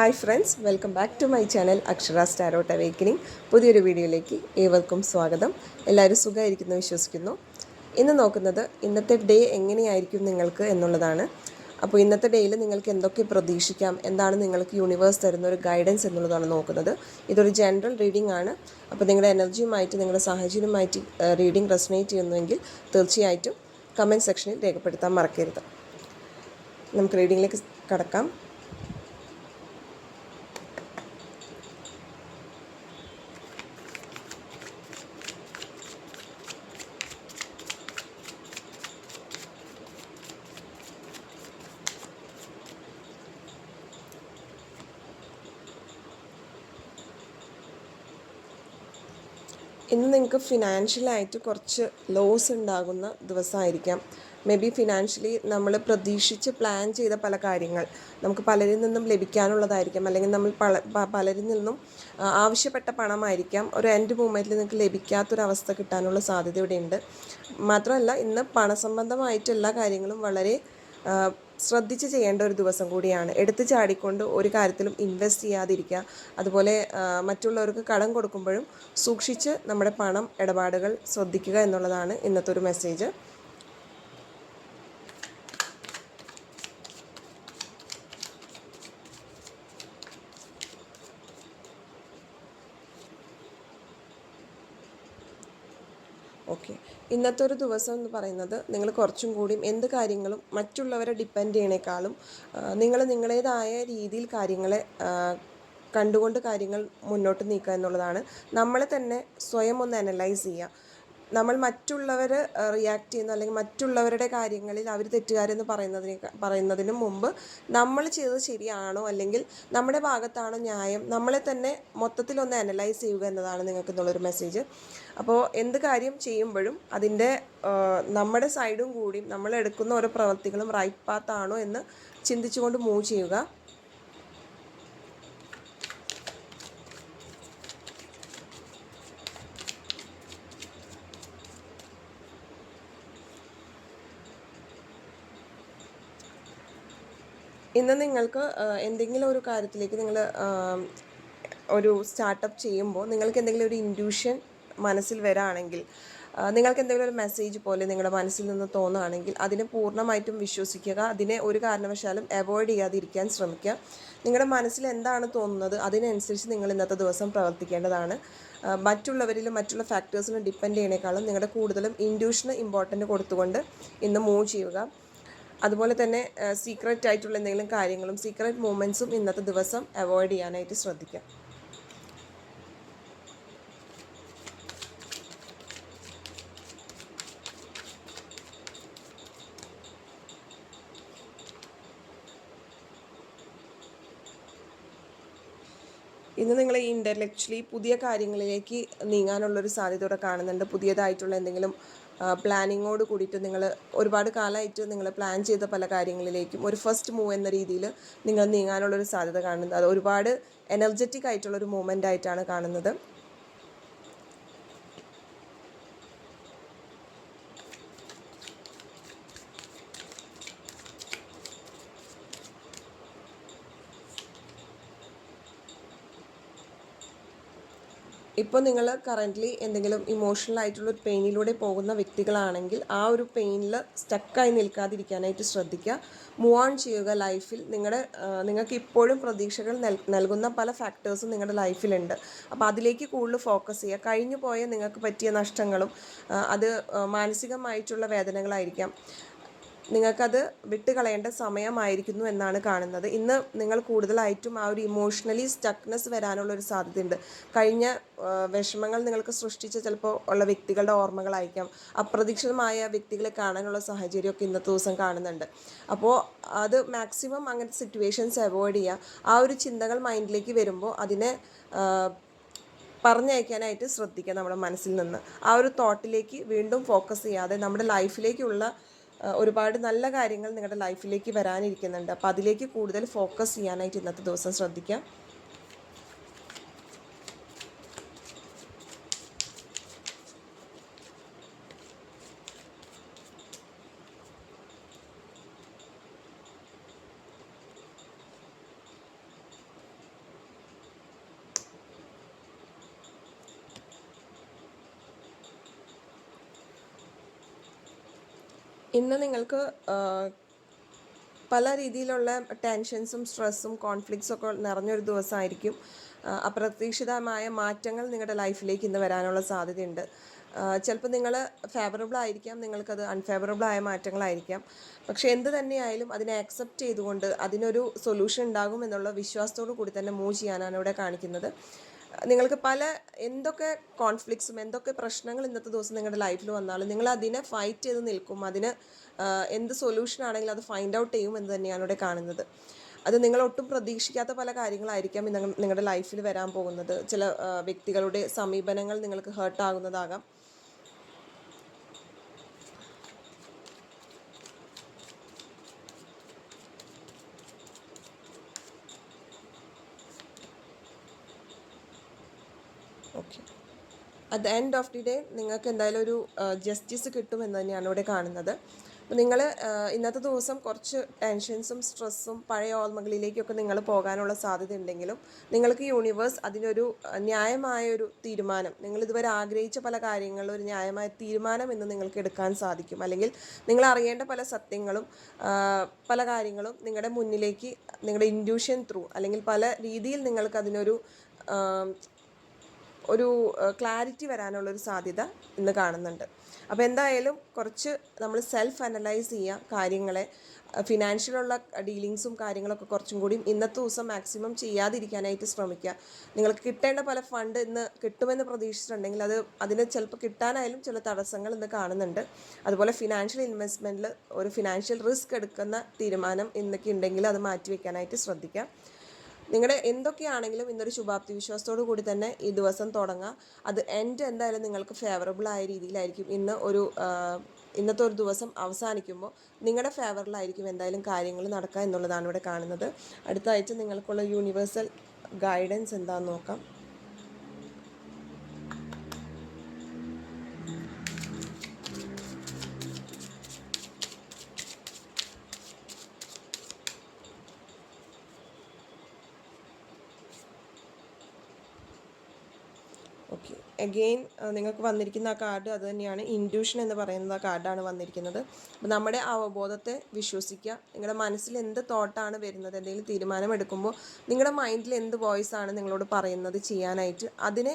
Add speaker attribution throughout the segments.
Speaker 1: Hi friends welcome back to my channel Akshara സ്റ്റാരോട്ട് awakening പുതിയൊരു വീഡിയോയിലേക്ക് ഏവർക്കും സ്വാഗതം. എല്ലാവരും സുഖമായിരിക്കുന്നു വിശ്വസിക്കുന്നു. ഇന്ന് നോക്കുന്നത് ഇന്നത്തെ ഡേ എങ്ങനെയായിരിക്കും നിങ്ങൾക്ക് എന്നുള്ളതാണ്. അപ്പോൾ ഇന്നത്തെ ഡേയിൽ നിങ്ങൾക്ക് എന്തൊക്കെ പ്രതീക്ഷിക്കാം? എന്താണ് നിങ്ങൾക്ക് യൂണിവേഴ്സ് തരുന്ന ഒരു ഗൈഡൻസ് എന്നുള്ളതാണ് നോക്കുന്നത്. ഇതൊരു ജനറൽ റീഡിംഗ് ആണ്. അപ്പോൾ നിങ്ങളുടെ എനർജിയുമായിട്ട് നിങ്ങളുടെ സാഹചര്യമായിട്ട് റീഡിംഗ് റെസനേറ്റ് ചെയ്യുന്നുവെങ്കിൽ തീർച്ചയായിട്ടും കമന്റ് സെക്ഷനിൽ രേഖപ്പെടുത്താൻ മറക്കരുത്. നമുക്ക് റീഡിങ്ങിലേക്ക് കടക്കാം. ഇന്ന് നിങ്ങൾക്ക് ഫിനാൻഷ്യലായിട്ട് കുറച്ച് ലോസ് ഉണ്ടാകുന്ന ദിവസമായിരിക്കാം. മേ ബി ഫിനാൻഷ്യലി നമ്മൾ പ്രതീക്ഷിച്ച് പ്ലാൻ ചെയ്ത പല കാര്യങ്ങൾ നമുക്ക് പലരിൽ നിന്നും ലഭിക്കാനുള്ളതായിരിക്കാം. അല്ലെങ്കിൽ നമ്മൾ പല പലരിൽ നിന്നും ആവശ്യപ്പെട്ട പണമായിരിക്കാം. ഒരു എൻഡ് മൂമെന്റിൽ നിങ്ങൾക്ക് ലഭിക്കാത്തൊരവസ്ഥ കിട്ടാനുള്ള സാധ്യത ഇവിടെയുണ്ട്. മാത്രമല്ല ഇന്ന് പണസംബന്ധമായിട്ട് എല്ലാ കാര്യങ്ങളും വളരെ ശ്രദ്ധിച്ച് ചെയ്യേണ്ട ഒരു ദിവസം കൂടിയാണ്. എടുത്തു ചാടിക്കൊണ്ട് ഒരു കാര്യത്തിലും ഇൻവെസ്റ്റ് ചെയ്യാതിരിക്കുക. അതുപോലെ മറ്റുള്ളവർക്ക് കടം കൊടുക്കുമ്പോഴും സൂക്ഷിച്ച് നമ്മുടെ പണം ഇടപാടുകൾ ശ്രദ്ധിക്കുക എന്നുള്ളതാണ് ഇന്നത്തെ ഒരു മെസ്സേജ് ഓക്കെ ഇന്നത്തെ ഒരു ദിവസം എന്ന് പറയുന്നത് നിങ്ങൾ കുറച്ചും കൂടിയും എന്ത് കാര്യങ്ങളും മറ്റുള്ളവരെ ഡിപ്പെൻഡ് ചെയ്യണേക്കാളും നിങ്ങൾ നിങ്ങളേതായ രീതിയിൽ കാര്യങ്ങളെ കണ്ടുകൊണ്ട് കാര്യങ്ങൾ മുന്നോട്ട് നീക്കുക എന്നുള്ളതാണ്. നമ്മളെ തന്നെ സ്വയം ഒന്ന് അനലൈസ് ചെയ്യുക. നമ്മൾ മറ്റുള്ളവർ റിയാക്ട് ചെയ്യുന്ന അല്ലെങ്കിൽ മറ്റുള്ളവരുടെ കാര്യങ്ങളിൽ അവർ തെറ്റുകാരെന്ന് പറയുന്നതിന് പറയുന്നതിന് മുമ്പ് നമ്മൾ ചെയ്തത് ശരിയാണോ അല്ലെങ്കിൽ നമ്മുടെ ഭാഗത്താണോ ന്യായം നമ്മളെ തന്നെ മൊത്തത്തിലൊന്ന് അനലൈസ് ചെയ്യുക എന്നതാണ് നിങ്ങൾക്ക് എന്നുള്ളൊരു മെസ്സേജ് അപ്പോൾ എന്ത് കാര്യം ചെയ്യുമ്പോഴും അതിന്റെ നമ്മുടെ സൈഡും കൂടി നമ്മൾ എടുക്കുന്ന ഓരോ പ്രവൃത്തികളും റൈറ്റ് പാത്താണോ എന്ന് ചിന്തിച്ചുകൊണ്ട് മൂവ് ചെയ്യുക. ഇന്ന് നിങ്ങൾക്ക് എന്തെങ്കിലും ഒരു കാര്യത്തിലേക്ക് നിങ്ങൾ ഒരു സ്റ്റാർട്ടപ്പ് ചെയ്യുമ്പോൾ നിങ്ങൾക്ക് എന്തെങ്കിലും ഒരു ഇൻഡ്യൂഷൻ മനസ്സിൽ വരാണെങ്കിൽ നിങ്ങൾക്ക് എന്തെങ്കിലും ഒരു മെസ്സേജ് പോലെ നിങ്ങളുടെ മനസ്സിൽ നിന്ന് തോന്നുകയാണെങ്കിൽ അതിനെ പൂർണമായിട്ടും വിശ്വസിക്കുക അതിനെ ഒരു കാരണവശാലും അവോയ്ഡ് ചെയ്യാതിരിക്കാൻ ശ്രമിക്കുക. നിങ്ങളുടെ മനസ്സിൽ എന്താണ് തോന്നുന്നത് അതിനനുസരിച്ച് നിങ്ങൾ ഇന്നത്തെ ദിവസം പ്രവർത്തിക്കേണ്ടതാണ്. മറ്റുള്ളവരിലും മറ്റുള്ള ഫാക്ടേഴ്സിനും ഡിപ്പെൻഡ് ചെയ്യണേക്കാളും നിങ്ങളുടെ കൂടുതലും ഇൻഡ്യൂഷന് ഇമ്പോർട്ടന്റ് കൊടുത്തുകൊണ്ട് ഇന്ന് മൂവ് ചെയ്യുക. അതുപോലെ തന്നെ സീക്രറ്റ് ആയിട്ടുള്ള എന്തെങ്കിലും കാര്യങ്ങളും സീക്രറ്റ് മൂമെന്റ്സും ഇന്നത്തെ ദിവസം അവോയ്ഡ് ചെയ്യാനായിട്ട് ശ്രദ്ധിക്കാം. ഇന്ന് നിങ്ങൾ ഇന്റലക്ച്വലി പുതിയ കാര്യങ്ങളിലേക്ക് നീങ്ങാനുള്ളൊരു സാധ്യത ഇവിടെ കാണുന്നുണ്ട്. പുതിയതായിട്ടുള്ള എന്തെങ്കിലും പ്ലാനിങ്ങോട് കൂടിയിട്ട് നിങ്ങൾ ഒരുപാട് കാലമായിട്ട് നിങ്ങൾ പ്ലാൻ ചെയ്ത പല കാര്യങ്ങളിലേക്കും ഒരു ഫസ്റ്റ് മൂവ് എന്ന രീതിയിൽ നിങ്ങൾ നീങ്ങാനുള്ളൊരു സാധ്യത കാണുന്നത്. അത് ഒരുപാട് എനർജറ്റിക് ആയിട്ടുള്ളൊരു മൂവ്മെന്റ് ആയിട്ടാണ് കാണുന്നത്. ഇപ്പോൾ നിങ്ങൾ കറന്റ്ലി എന്തെങ്കിലും ഇമോഷണൽ ആയിട്ടുള്ള ഒരു പെയിനിലൂടെ പോകുന്ന വ്യക്തികളാണെങ്കിൽ ആ ഒരു പെയിനിൽ സ്റ്റക്കായി നിൽക്കാതിരിക്കാനായിട്ട് ശ്രദ്ധിക്കുക. മൂവ് ഓൺ ചെയ്യുക ലൈഫിൽ നിങ്ങളുടെ നിങ്ങൾക്ക് ഇപ്പോഴും പ്രതീക്ഷകൾ നൽ- നൽകുന്ന പല ഫാക്ടേഴ്സും നിങ്ങളുടെ ലൈഫിലുണ്ട് അപ്പോൾ അതിലേക്ക് കൂടുതൽ ഫോക്കസ് ചെയ്യുക. കഴിഞ്ഞു പോയ നിങ്ങൾക്ക് പറ്റിയ നഷ്ടങ്ങളും അത് മാനസികമായിട്ടുള്ള വേദനകളായിരിക്കാം. നിങ്ങൾക്കത് വിട്ടുകളയേണ്ട സമയമായിരിക്കുന്നു എന്നാണ് കാണുന്നത്. ഇന്ന് നിങ്ങൾ കൂടുതലായിട്ടും ആ ഒരു ഇമോഷണലി സ്റ്റക്നെസ് വരാനുള്ള ഒരു സാധ്യതയുണ്ട്. കഴിഞ്ഞ വിഷമങ്ങൾ നിങ്ങൾക്ക് സൃഷ്ടിച്ച ചിലപ്പോൾ ഉള്ള വ്യക്തികളുടെ ഓർമ്മകളായിരിക്കാം. അപ്രതീക്ഷിതമായ വ്യക്തികളെ കാണാനുള്ള സാഹചര്യമൊക്കെ ഇന്നത്തെ ദിവസം കാണുന്നുണ്ട്. അപ്പോൾ അത് മാക്സിമം അങ്ങനത്തെ സിറ്റുവേഷൻസ് അവോയ്ഡ് ചെയ്യുക. ആ ഒരു ചിന്തകൾ മൈൻഡിലേക്ക് വരുമ്പോൾ അതിനെ പറഞ്ഞയക്കാനായിട്ട് ശ്രദ്ധിക്കുക നമ്മുടെ മനസ്സിൽ നിന്ന്. ആ ഒരു തോട്ടിലേക്ക് വീണ്ടും ഫോക്കസ് ചെയ്യാതെ നമ്മുടെ ലൈഫിലേക്കുള്ള ഒരുപാട് നല്ല കാര്യങ്ങൾ നിങ്ങളുടെ ലൈഫിലേക്ക് വരാനിരിക്കുന്നുണ്ട്. അപ്പോൾ അതിലേക്ക് കൂടുതൽ ഫോക്കസ് ചെയ്യാനായിട്ട് ഇന്നത്തെ ദിവസം ശ്രദ്ധിക്കാം. ഇന്ന് നിങ്ങൾക്ക് പല രീതിയിലുള്ള ടെൻഷൻസും സ്ട്രെസ്സും കോൺഫ്ലിക്ട്സും ഒക്കെ നിറഞ്ഞൊരു ദിവസമായിരിക്കും. അപ്രതീക്ഷിതമായ മാറ്റങ്ങൾ നിങ്ങളുടെ ലൈഫിലേക്ക് ഇന്ന് വരാനുള്ള സാധ്യതയുണ്ട്. ചിലപ്പോൾ നിങ്ങൾ ഫേവറബിൾ ആയിരിക്കാം നിങ്ങൾക്കത് അൺഫേവറബിൾ ആയ മാറ്റങ്ങളായിരിക്കാം. പക്ഷേ എന്ത് തന്നെയായാലും അതിനെ അക്സെപ്റ്റ് ചെയ്തുകൊണ്ട് അതിനൊരു സൊല്യൂഷൻ ഉണ്ടാകും എന്നുള്ള വിശ്വാസത്തോടു കൂടി തന്നെ മൂവ് ചെയ്യാനാണ് ഇവിടെ കാണിക്കുന്നത്. നിങ്ങൾക്ക് പല എന്തൊക്കെ കോൺഫ്ലിക്ട്സും എന്തൊക്കെ പ്രശ്നങ്ങൾ ഇന്നത്തെ ദിവസം നിങ്ങളുടെ ലൈഫിൽ വന്നാലും നിങ്ങൾ അതിനെ ഫൈറ്റ് ചെയ്ത് നിൽക്കും. അതിന് എന്ത് സൊല്യൂഷൻ ആണെങ്കിലും അത് ഫൈൻഡ് ഔട്ട് ചെയ്യും എന്ന് തന്നെയാണ് ഇവിടെ കാണുന്നത്. അത് നിങ്ങൾ ഒട്ടും പ്രതീക്ഷിക്കാത്ത പല കാര്യങ്ങളായിരിക്കാം നിങ്ങളുടെ ലൈഫിൽ വരാൻ പോകുന്നത്. ചില വ്യക്തികളുടെ സമീപനങ്ങൾ നിങ്ങൾക്ക് hurt okay at the end of the day നിങ്ങൾക്ക് എന്തായാലും ഒരു ജസ്റ്റിസ് കിട്ടും എന്ന് തന്നെയാണ് ഇവിടെ കാണുന്നത്. അപ്പോൾ നിങ്ങൾ ഇന്നത്തെ ദിവസം കുറച്ച് ടെൻഷൻസും സ്ട്രെസ്സും പഴയ ഓർമ്മകളിലേക്കൊക്കെ നിങ്ങൾ പോകാനുള്ള സാധ്യത ഉണ്ടെങ്കിലും നിങ്ങൾക്ക് യൂണിവേഴ്സ് അതിനൊരു ന്യായമായ ഒരു തീരുമാനം നിങ്ങൾ ഇതുവരെ ആഗ്രഹിച്ച പല കാര്യങ്ങളും ഒരു ന്യായമായ തീരുമാനം എന്ന് നിങ്ങൾക്ക് എടുക്കാൻ സാധിക്കും. അല്ലെങ്കിൽ നിങ്ങൾ അറിയേണ്ട പല സത്യങ്ങളും പല കാര്യങ്ങളും നിങ്ങളുടെ മുന്നിലേക്ക് നിങ്ങളുടെ ഇൻഡ്യൂഷൻ ത്രൂ അല്ലെങ്കിൽ പല രീതിയിൽ നിങ്ങൾക്ക് അതിനൊരു ഒരു ക്ലാരിറ്റി വരാനുള്ള ഒരു സാധ്യത ഇന്ന് കാണുന്നുണ്ട്. അപ്പോൾ എന്തായാലും കുറച്ച് നമ്മൾ സെൽഫ് അനലൈസ് ചെയ്യുക കാര്യങ്ങളെ. ഫിനാൻഷ്യലുള്ള ഡീലിങ്സും കാര്യങ്ങളൊക്കെ കുറച്ചും കൂടി ഇന്നത്തെ ദിവസം മാക്സിമം ചെയ്യാതിരിക്കാനായിട്ട് ശ്രമിക്കുക നിങ്ങൾക്ക് കിട്ടേണ്ട പല ഫണ്ട് ഇന്ന് കിട്ടുമെന്ന് പ്രതീക്ഷിച്ചിട്ടുണ്ടെങ്കിൽ അത് അതിന് ചിലപ്പോൾ കിട്ടാനായാലും ചില തടസ്സങ്ങൾ ഇന്ന് കാണുന്നുണ്ട്. അതുപോലെ ഫിനാൻഷ്യൽ ഇൻവെസ്റ്റ്മെന്റിൽ ഒരു ഫിനാൻഷ്യൽ റിസ്ക് എടുക്കുന്ന തീരുമാനം ഇന്നൊക്കെ ഉണ്ടെങ്കിൽ അത് മാറ്റിവെക്കാനായിട്ട് ശ്രദ്ധിക്കുക നിങ്ങളുടെ എന്തൊക്കെയാണെങ്കിലും ഇന്നൊരു ശുഭാപ്തി വിശ്വാസത്തോടു കൂടി തന്നെ ഈ ദിവസം തുടങ്ങാം. അത് എൻഡ് എന്തായാലും നിങ്ങൾക്ക് ഫേവറബിൾ ആയ രീതിയിലായിരിക്കും. ഇന്ന് ഒരു ഇന്നത്തെ ഒരു ദിവസം അവസാനിക്കുമ്പോൾ നിങ്ങളുടെ ഫേവറിലായിരിക്കും എന്തായാലും കാര്യങ്ങൾ നടക്കുക എന്നുള്ളതാണ് ഇവിടെ കാണുന്നത്. അടുത്ത ആഴ്ച നിങ്ങൾക്കുള്ള യൂണിവേഴ്സൽ ഗൈഡൻസ് എന്താണെന്ന് നോക്കാം. അഗെയിൻ നിങ്ങൾക്ക് വന്നിരിക്കുന്ന ആ കാർഡ് അത് തന്നെയാണ്. ഇൻഡ്യൂഷൻ എന്ന് പറയുന്ന കാർഡാണ് വന്നിരിക്കുന്നത്. അപ്പോൾ നമ്മുടെ അവബോധത്തെ വിശ്വസിക്കുക. നിങ്ങളുടെ മനസ്സിൽ എന്ത് തോട്ടാണ് വരുന്നത്? എന്തെങ്കിലും തീരുമാനമെടുക്കുമ്പോൾ നിങ്ങളുടെ മൈൻഡിൽ എന്ത് വോയിസ് ആണ് നിങ്ങളോട് പറയുന്നത് ചെയ്യാനായിട്ട്? അതിനെ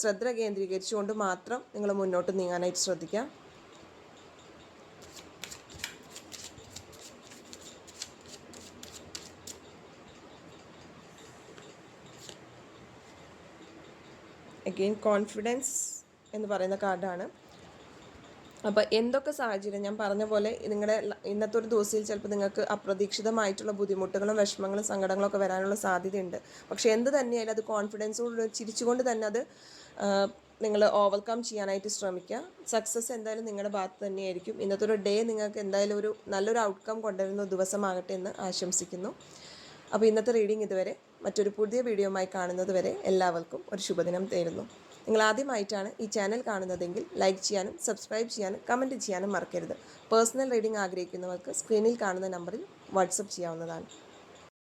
Speaker 1: ശ്രദ്ധ കേന്ദ്രീകരിച്ചുകൊണ്ട് മാത്രം നിങ്ങൾ മുന്നോട്ട് നീങ്ങാനായിട്ട് ശ്രദ്ധിക്കുക. അഗെയിൻ കോൺഫിഡൻസ് എന്ന് പറയുന്ന കാർഡാണ്. അപ്പോൾ എന്തൊക്കെ സാഹചര്യം ഞാൻ പറഞ്ഞ പോലെ നിങ്ങളുടെ ഇന്നത്തെ ഒരു ദിവസത്തിൽ ചിലപ്പോൾ നിങ്ങൾക്ക് അപ്രതീക്ഷിതമായിട്ടുള്ള ബുദ്ധിമുട്ടുകളും വിഷമങ്ങളും സങ്കടങ്ങളും ഒക്കെ വരാനുള്ള സാധ്യതയുണ്ട്. പക്ഷേ എന്ത് തന്നെയായാലും അത് കോൺഫിഡൻസോട് ചിരിച്ചുകൊണ്ട് തന്നെ അത് നിങ്ങൾ ഓവർകം ചെയ്യാനായിട്ട് ശ്രമിക്കുക. സക്സസ് എന്തായാലും നിങ്ങളുടെ ഭാഗത്ത് തന്നെയായിരിക്കും. ഇന്നത്തെ ഒരു ഡേ നിങ്ങൾക്ക് എന്തായാലും ഒരു നല്ലൊരു ഔട്ട്കം കൊണ്ടുവരുന്ന ദിവസമാകട്ടെ എന്ന് ആശംസിക്കുന്നു. അപ്പോൾ ഇന്നത്തെ റീഡിംഗ് ഇതുവരെ മറ്റൊരു പുതിയ വീഡിയോയുമായി കാണുന്നത് വരെ എല്ലാവർക്കും ഒരു ശുഭദിനം തേരുന്നു. നിങ്ങൾ ആദ്യമായിട്ടാണ് ഈ ചാനൽ കാണുന്നതെങ്കിൽ ലൈക്ക് ചെയ്യാനും സബ്സ്ക്രൈബ് ചെയ്യാനും കമന്റ് ചെയ്യാനും മറക്കരുത്. പേഴ്സണൽ റീഡിംഗ് ആഗ്രഹിക്കുന്നവർക്ക് സ്ക്രീനിൽ കാണുന്ന നമ്പറിൽ വാട്സപ്പ് ചെയ്യാവുന്നതാണ്.